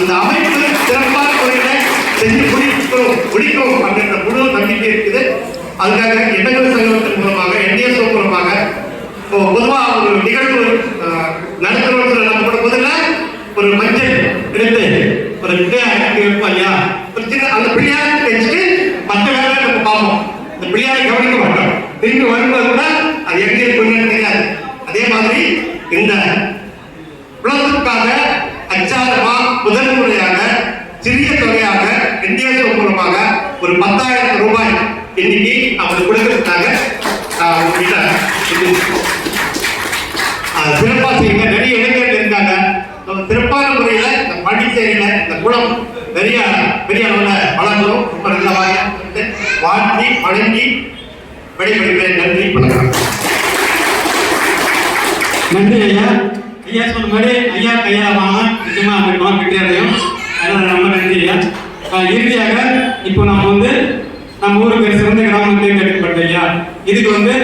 அந்த அமைப்பு சிறப்பான முறையில் செஞ்சு முடிக்கணும் முடிக்கும் அப்படின்ற முழு நம்பிக்கை இருக்குது. அதுக்காக இடங்கள் சங்கத்தின் மூலமாக என்டிஎஸ்ஓ மூலமாக இப்போ பொதுவா ஒரு நிகழ்வு அஹ், நடத்துறோம்னு சொல்ல நம்ம கூட முதல்ல ஒரு மஞ்சள் எடுத்து ஒரு பிள்ளையார் இருப்போம் இல்லையா? ஒரு சின்ன அந்த பிள்ளையார் வச்சுட்டு மற்ற வேலை நம்ம பார்ப்போம். இந்த பிள்ளையாரை கவனிக்க மாட்டோம். திரும்பி வரும்போது கூட அது எங்கே இருக்குன்னு தெரியாது. அதே மாதிரி இந்த உலகத்துக்காக அச்சாரமா முதல் முறையாக சிறிய தொகையாக என்டிஎஸ்ஓ மூலமாக ஒரு பத்தாயிரம் ரூபாய் இன்னைக்கு அவர் கொடுக்கறதுக்காக ஆஹ், சிறப்பா செய்யுங்க. நிறைய இளைஞர்கள் இருக்காங்க நம்ம சிறப்பான முறையில இந்த பாண்டிச்சேரியில இந்த குளம் பெரிய பெரிய அளவில் வளர்ந்தோம். ரொம்ப நல்லவாக வாழ்த்தி வழங்கி விடைபெறுகிறேன். நன்றி வணக்கம். நன்றி ஐயா. ஐயா சொன்ன மாதிரி ஐயா கையால் கையாளமாக நிச்சயமாக அமைப்போம் வெற்றியடையும் அதனால் ரொம்ப நன்றி ஐயா இறுதியாக இப்போ நம்ம வந்து நம்ம ஊருக்கு சிறந்த கிராமத்தை தேர்ந்தெடுக்கப்பட்ட ஐயா. இதுக்கு வந்து